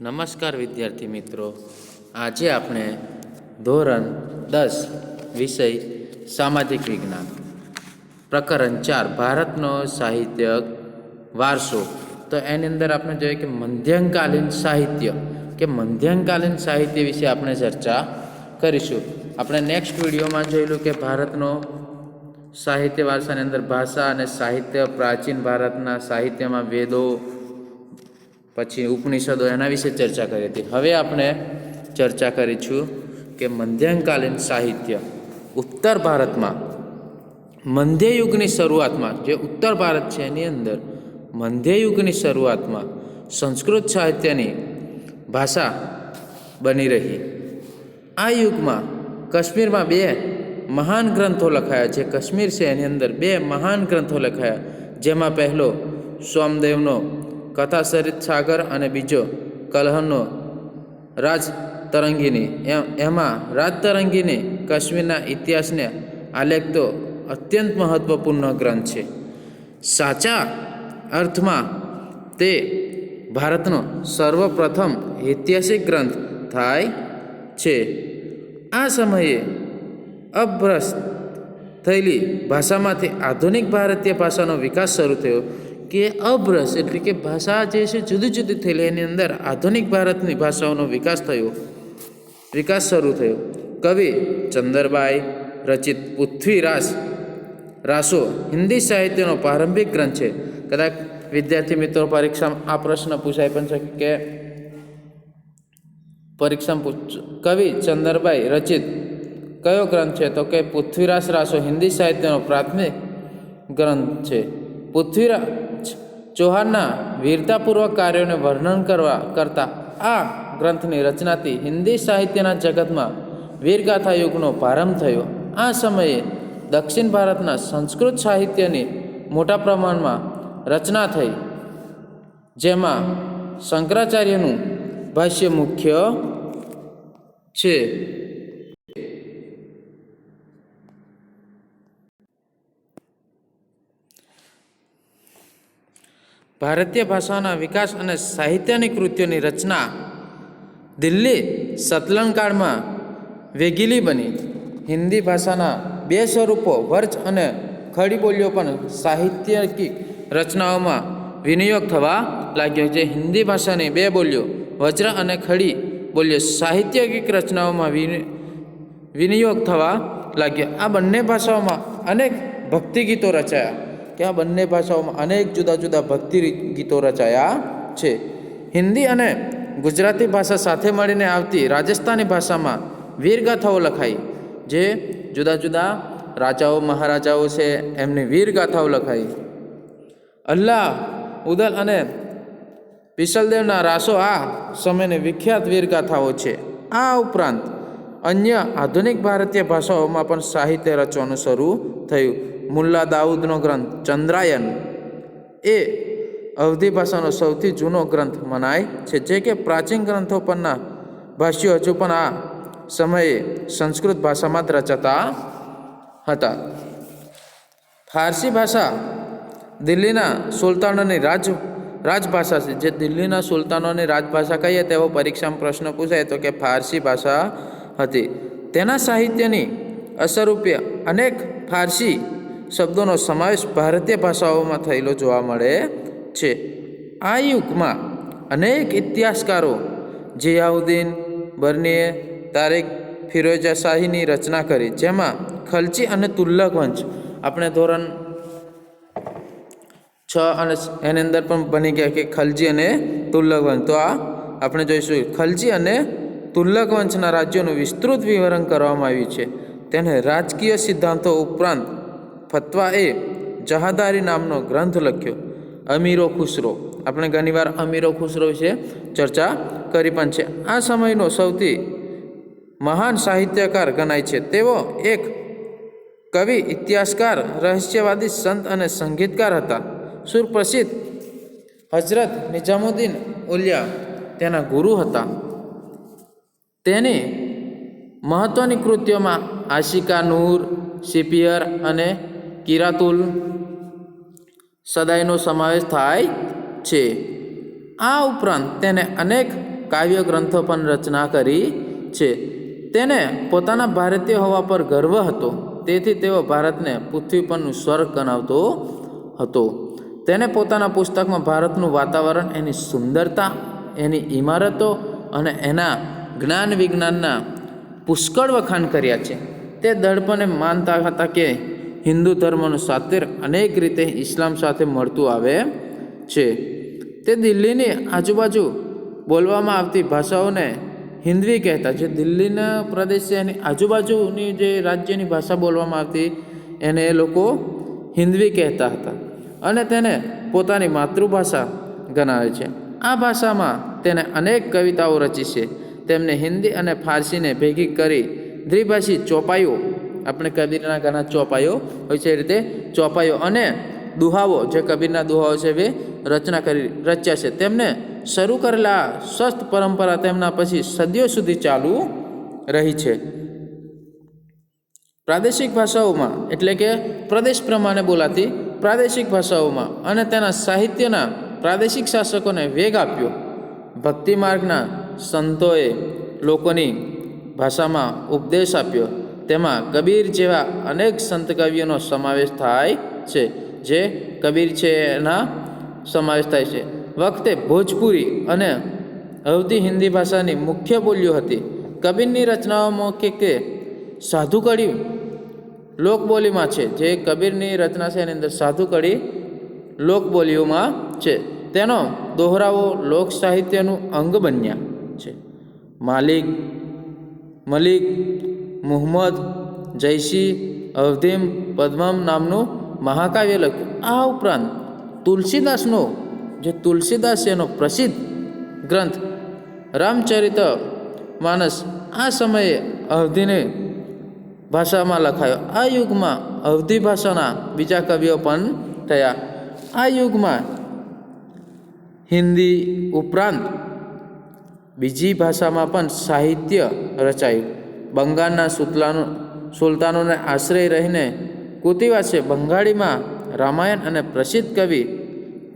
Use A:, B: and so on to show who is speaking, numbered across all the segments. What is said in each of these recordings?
A: નમસ્કાર વિદ્યાર્થી મિત્રો. આજે આપણે ધોરણ દસ વિષય સામાજિક વિજ્ઞાન. પ્રકરણ ચાર, ભારતનો સાહિત્યક વારસો. તો એની અંદર આપણે જોઈએ કે મધ્યકાલીન સાહિત્ય. કે મધ્યકાલીન સાહિત્ય વિશે આપણે ચર્ચા કરીશું. આપણે નેક્સ્ટ વિડીયોમાં જોયેલું કે ભારતનો સાહિત્ય વારસાની અંદર ભાષા અને સાહિત્ય પ્રાચીન ભારતના સાહિત્યમાં વેદો પછી ઉપનિષદો એના વિશે ચર્ચા કરી હતી. હવે આપણે ચર્ચા કરીશું કે મધ્યકાલીન સાહિત્ય ઉત્તર ભારતમાં, મધ્યયુગની શરૂઆતમાં, જે ઉત્તર ભારત છે એની અંદર, મધ્યયુગની શરૂઆતમાં સંસ્કૃત સાહિત્યની ભાષા બની રહી. આ યુગમાં કાશ્મીરમાં બે મહાન ગ્રંથો લખાયા જે કાશ્મીર છે એની અંદર બે મહાન ગ્રંથો લખાયા, જેમાં પહેલો સોમદેવનો કથાસરિત સાગર અને બીજો કલહનો રાજ તરંગીની. એમ- રાજ તરંગીની કાશ્મીરના ઇતિહાસને આલેખતો અત્યંત મહત્વપૂર્ણ ગ્રંથ છે. સાચા અર્થમાં તે ભારતનો સર્વપ્રથમ ઐતિહાસિક ગ્રંથ થાય છે. આ સમયે અભ્રસ્ત થયેલી ભાષામાંથી આધુનિક ભારતીય ભાષાનો વિકાસ શરૂ થયો. કે અભ્રસ એટલે કે ભાષા જે છે જુદી જુદી થયેલી, એની અંદર આધુનિક ભારતની ભાષાઓનો વિકાસ થયો. વિકાસ શરૂ થયો. કવિ ચંદરબાઈ, રચિત પૃથ્વીરાસ રાસો હિન્દી સાહિત્યનો પ્રારંભિક ગ્રંથ છે. કદાચ વિદ્યાર્થી મિત્રો પરીક્ષામાં આ પ્રશ્ન પૂછાય પણ છે કે પરીક્ષામાં કવિ ચંદરબાઈ, રચિત કયો ગ્રંથ છે? તો કે પૃથ્વીરાસ રાસો હિન્દી સાહિત્યનો પ્રાથમિક ગ્રંથ છે. પૃથ્વીરાજ ચૌહાણના વીરતાપૂર્વક કાર્યોને વર્ણન કરવા કરતા આ ગ્રંથની રચનાથી હિન્દી સાહિત્યના જગતમાં વીરગાથા યુગનો પ્રારંભ થયો. આ સમયે દક્ષિણ ભારતના સંસ્કૃત સાહિત્યની મોટા પ્રમાણમાં રચના થઈ. જેમાં શંકરાચાર્યનું ભાષ્ય મુખ્ય છે. ભારતીય ભાષાના વિકાસ અને સાહિત્યની કૃતિઓની રચના દિલ્હી સતલનકાળમાં વેગીલી બની. હિન્દી ભાષાના બે સ્વરૂપો વર્જ અને ખડી બોલીઓ પણ સાહિત્યિક રચનાઓમાં વિનિયોગ થવા લાગ્યો છે. હિન્દી ભાષાની બે બોલીઓ, વજ્ર અને ખડી બોલીઓ સાહિત્યિક રચનાઓમાં વિનિયોગ થવા લાગ્યો. આ બંને ભાષાઓમાં અનેક ભક્તિ ગીતો રચાયા. કે આ બંને ભાષાઓમાં અનેક જુદા જુદા ભક્તિ ગીતો રચાયા છે. હિન્દી અને ગુજરાતી ભાષા સાથે મળીને આવતી રાજસ્થાની ભાષામાં વીરગાથાઓ લખાઈ, જે જુદા જુદા રાજાઓ, મહારાજાઓ છે, એમની વીરગાથાઓ લખાઈ. અલ્લાહ, ઉદલ અને વિશલદેવના રાસો આ સમયની વિખ્યાત વીરગાથાઓ છે. આ ઉપરાંત અન્ય આધુનિક ભારતીય ભાષાઓમાં પણ સાહિત્ય રચવાનું શરૂ થયું. મુલ્લા દાઉદનો ગ્રંથ, ચંદ્રાયન, એ અવધી ભાષાનો સૌથી જૂનો ગ્રંથ મનાય છે. જે કે પ્રાચીન ગ્રંથો પરના ભાષ્યો હજુ પણ આ સમયે સંસ્કૃત ભાષામાં જ રચાતા હતા. ફારસી ભાષા દિલ્હીના સુલતાનોની રાજ, રાજભાષા છે. જે દિલ્હીના સુલતાનોની રાજભાષા કહીએ તેવો પરીક્ષામાં પ્રશ્ન પૂછાય તો કે ફારસી ભાષા હતી. તેના સાહિત્યની અસરરૂપે અનેક ફારસી શબ્દોનો સમાવેશ ભારતીય ભાષાઓમાં થયેલો જોવા મળે છે. આ યુગમાં અનેક ઇતિહાસકારો જિયાઉદ્દીન, બર્નીએ, તારીખ ફિરોજા શાહીની રચના કરી, જેમાં ખલચી અને તુલ્લક વંશ આપણે ધોરણ છ અને એની અંદર પણ બની ગયા કે ખલજી અને તુલ્લક વંશ તો આ આપણે જોઈશું. ખલજી અને તુલ્લક વંશના રાજ્યોનું વિસ્તૃત વિવરણ કરવામાં આવ્યું છે. તેને રાજકીય સિદ્ધાંતો ઉપરાંત ફતવા જહાદારી નામનો ગ્રંથ લખ્યો. અમીરો ખુસરો. આપણે ઘણીવાર અમીરો ખુસરો વિશે ચર્ચા કરી પણ છે. આ સમયનો સૌથી મહાન સાહિત્યકાર ગણાય છે. તેઓ એક કવિ, ઇતિહાસકાર, રહસ્યવાદી, સંત અને સંગીતકાર હતા. સુપ્રસિદ્ધ હજરત નિઝામુદ્દીન ઉલિયા તેના ગુરુ હતા. તેની મહત્ત્વની કૃતિઓમાં આશિકા નૂર સિપિયર અને કિરાતુલ સદાયનો સમાવેશ થાય છે. આ ઉપરાંત તેને અનેક કાવ્ય ગ્રંથો પણ રચના કરી છે. તેને પોતાના ભારતીય હોવા પર ગર્વ હતો. તેથી તેઓ ભારતને પૃથ્વી પરનું સ્વર્ગ ગણાવતો હતો. તેને પોતાના પુસ્તકમાં ભારતનું વાતાવરણ, એની સુંદરતા, એની ઇમારતો અને એના જ્ઞાન વિજ્ઞાનના પુષ્કળ વખાણ કર્યા છે. તે દર્પણે માનતા હતા કે હિન્દુ ધર્મનું સાતેર અનેક રીતે ઇસ્લામ સાથે મળતું આવે છે. તે દિલ્હીની આજુબાજુ બોલવામાં આવતી ભાષાઓને હિન્દવી કહેતા જે દિલ્હીના પ્રદેશ છે એની આજુબાજુની જે રાજ્યની ભાષા બોલવામાં આવતી એને એ લોકો હિન્દવી કહેતા હતા અને તેને પોતાની માતૃભાષા ગણાવે છે. આ ભાષામાં તેને અનેક કવિતાઓ રચી છે. તેમને હિન્દી અને ફારસીને ભેગી કરી દ્વિભાષી ચોપાઈઓ આપણે કબીરના ઘણા ચોપાઈઓ હોય છે એ રીતે ચોપાઈઓ અને દુહાઓ જે કબીરના દુહાઓ છે એ રચના કરી રચ્યા છે. તેમને શરૂ કરેલા સ્વસ્થ પરંપરા તેમના પછી સદીઓ સુધી ચાલુ રહી છે. પ્રાદેશિક ભાષાઓમાં, એટલે કે પ્રદેશ પ્રમાણે બોલાતી પ્રાદેશિક ભાષાઓમાં અને તેના સાહિત્યના પ્રાદેશિક શાસકોને વેગ આપ્યો. ભક્તિ માર્ગના સંતોએ લોકોની ભાષામાં ઉપદેશ આપ્યો. તેમાં કબીર જેવા અનેક સંત કવિઓનો સમાવેશ થાય છે, જે કબીર છે એના સમાવેશ થાય છે. વખતે ભોજપુરી અને હવતી હિન્દી ભાષાની મુખ્ય બોલીઓ હતી. કબીરની રચનાઓમાં કે કે સાધુ કડી લોકબોલીમાં છે, જે કબીરની રચના છે એની અંદર સાધુ કડી લોકબોલીઓમાં છે. તેનો દોહરાવો લોક સાહિત્યનું અંગ બન્યા છે. માલિક, મલિક મુહમ્મદ જયસી અવધીમ પદ્મમ નામનું મહાકાવ્ય લખ્યું. આ ઉપરાંત તુલસીદાસનો, જે તુલસીદાસ એનો પ્રસિદ્ધ ગ્રંથ રામચરિત માનસ આ સમયે અવધિને ભાષામાં લખાયો. આ યુગમાં અવધી ભાષાના બીજા કવિઓ પણ થયા. આ યુગમાં હિન્દી ઉપરાંત બીજી ભાષામાં પણ સાહિત્ય રચાયું. બંગાળના સુતલાનો સુલતાનોને આશ્રય રહીને કુતિવાસે બંગાળીમાં રામાયણ અને પ્રસિદ્ધ કવિ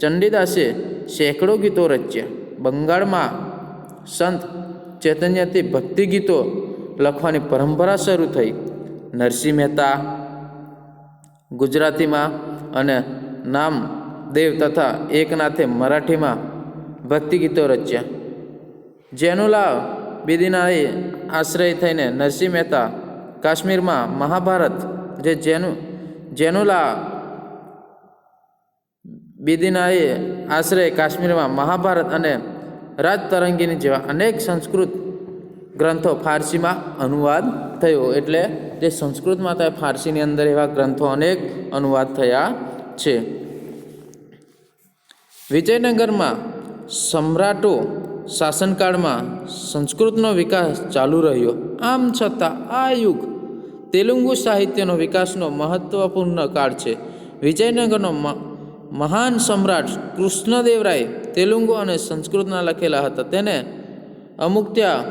A: ચંડીદાસે સેંકડો ગીતો રચ્યા. બંગાળમાં સંત ચૈતન્યથી ભક્તિ ગીતો લખવાની પરંપરા શરૂ થઈ. નરસિંહ મહેતા, ગુજરાતીમાં અને નામ દેવ તથા એકનાથે મરાઠીમાં ભક્તિ ગીતો રચ્યા જેનુલા બેદીનાએ આશ્રય થઈને નરસિંહ મહેતા કાશ્મીરમાં મહાભારત જે જેનુ જેનુલા બેદીનાએ આશ્રય કાશ્મીરમાં મહાભારત અને રાજતરંગીની જેવા અનેક સંસ્કૃત ગ્રંથો ફારસીમાં અનુવાદ થયો એટલે જે સંસ્કૃતમાં થાય ફારસીની અંદર એવા ગ્રંથો અનેક અનુવાદ થયા છે. વિજયનગરમાં સમ્રાટો શાસનકાળમાં સંસ્કૃતનો વિકાસ ચાલુ રહ્યો. આમ છતાં આ યુગ તેલુગુ સાહિત્યનો વિકાસનો મહત્ત્વપૂર્ણ કાળ છે. વિજયનગરનો મહાન સમ્રાટ કૃષ્ણદેવરાય તેલુગુ અને સંસ્કૃતના લખેલા હતા. તેને અમુક ત્યાં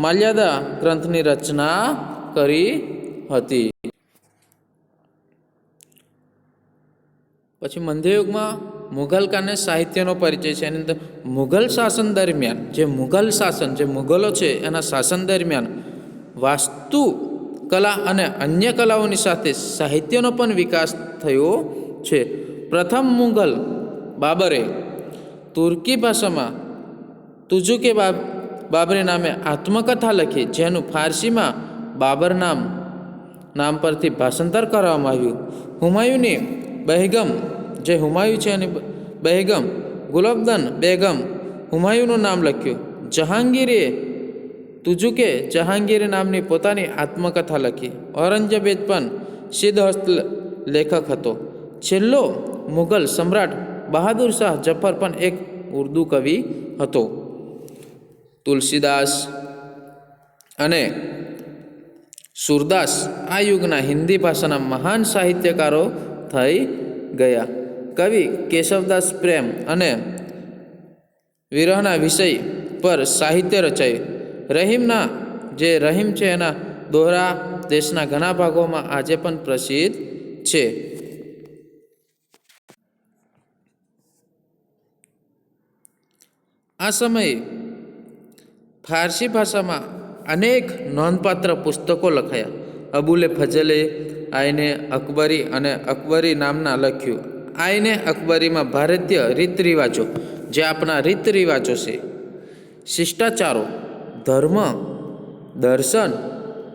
A: માલ્યાદા ગ્રંથની રચના કરી હતી. પછી મધ્યયુગમાં મુઘલ કાળને સાહિત્યનો પરિચય છે. એની અંદર મુઘલ શાસન દરમિયાન જે મુઘલ શાસન, જે મુઘલો છે એના શાસન દરમિયાન વાસ્તુ કલા અને અન્ય કલાઓની સાથે સાહિત્યનો પણ વિકાસ થયો છે. પ્રથમ મુઘલ બાબરે તુર્કી ભાષામાં તુજુકે બાબ, બાબરે નામે આત્મકથા લખી, જેનું ફારસીમાં બાબર નામ નામ પરથી ભાષાંતર કરવામાં આવ્યું. હુમાયુની બહેગમ જે હુમાયુ છે અને બહેગમ ગુલાબદન, બેગમ, હુમાયુનું નામ લખ્યું. જહાંગીરે તુજુકે જહાંગીર નામની પોતાની આત્મકથા લખી. ઔરંગઝેબ પણ સિદ્ધહસ્ત લેખક હતો. છેલ્લો મુઘલ સમ્રાટ બહાદુર શાહ જફર પણ એક ઉર્દુ કવિ હતો. તુલસીદાસ અને સુરદાસ આ યુગના હિન્દી ભાષાના મહાન સાહિત્યકારો થઈ ગયા. કવિ કેશવદાસ પ્રેમ અને વિરહના વિષય પર સાહિત્ય રચાયું. રહીમના જે રહીમ છે એના દોહરા દેશના ઘણા ભાગોમાં આજે પણ પ્રસિદ્ધ છે. આ સમયે ફારસી ભાષામાં અનેક નોંધપાત્ર પુસ્તકો લખાયા. અબુલે ફજલે આઈને અકબરી અને અકબરી નામના લખ્યું. આઈને અકબરીમાં ભારતીય રીત રિવાજો જે આપણા રીત રિવાજો છે. શિષ્ટાચારો, ધર્મ, દર્શન,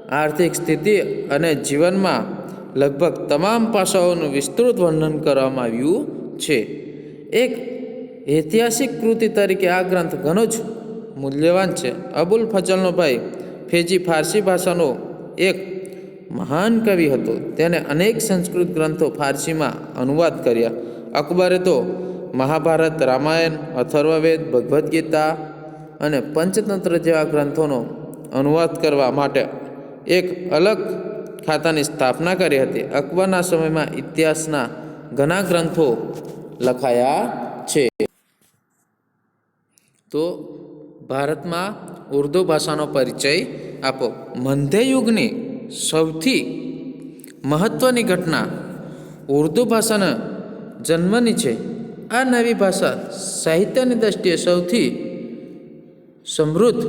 A: આર્થિક સ્થિતિ અને જીવનમાં લગભગ તમામ પાસાઓનું વિસ્તૃત વર્ણન કરવામાં આવ્યું છે. એક ઐતિહાસિક કૃતિ તરીકે આ ગ્રંથ ઘણો જ મૂલ્યવાન છે. અબુલ ફજલનો ભાઈ ફેજી ફારસી ભાષાનો એક મહાન કવિ હતો. તેને અનેક સંસ્કૃત ગ્રંથો ફારસીમાં અનુવાદ કર્યા. અકબરે તો મહાભારત, રામાયણ, અથર્વવેદ, ભગવદ્ ગીતા અને પંચતંત્ર જેવા ગ્રંથોનો અનુવાદ કરવા માટે એક અલગ ખાતાની સ્થાપના કરી હતી. અકબરના સમયમાં ઇતિહાસના ઘણા ગ્રંથો લખાયા છે. તો ભારતમાં ઉર્દુ ભાષાનો પરિચય આપો. મધ્યયુગની સૌથી મહત્ત્વની ઘટના ઉર્દુ ભાષાના જન્મની છે. આ નવી ભાષા સાહિત્યની દ્રષ્ટિએ સૌથી સમૃદ્ધ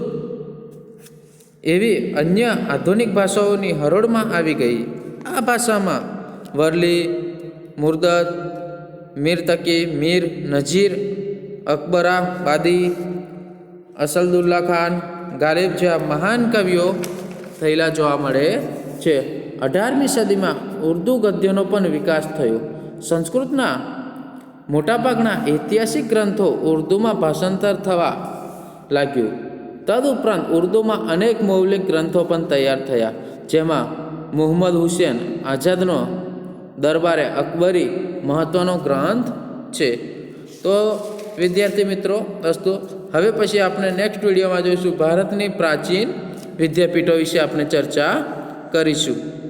A: એવી અન્ય આધુનિક ભાષાઓની હરોળમાં આવી ગઈ. આ ભાષામાં વરલી મુર્દત મીર તકી, મીર, નજીર, અકબરા, બાદી અસલદુલ્લા ખાન, ગાલિબ જેવા મહાન કવિઓ થયેલા જોવા મળે છે. અઢારમી સદીમાં ઉર્દુ ગદ્યનો પણ વિકાસ થયો. સંસ્કૃતના મોટાભાગના ઐતિહાસિક ગ્રંથો ઉર્દુમાં ભાષાંતર થવા લાગ્યું. તદુપરાંત ઉર્દુમાં અનેક મૌલિક ગ્રંથો પણ તૈયાર થયા, જેમાં મુહમ્મદ હુસેન આઝાદનો દરબારે અકબરી મહત્ત્વનો ગ્રંથ છે. તો વિદ્યાર્થી મિત્રો અસ્તુ હવે પછી આપણે નેક્સ્ટ વિડીયોમાં જોઈશું ભારતની પ્રાચીન વિદ્યાપીઠો વિશે આપણે ચર્ચા કરીશું.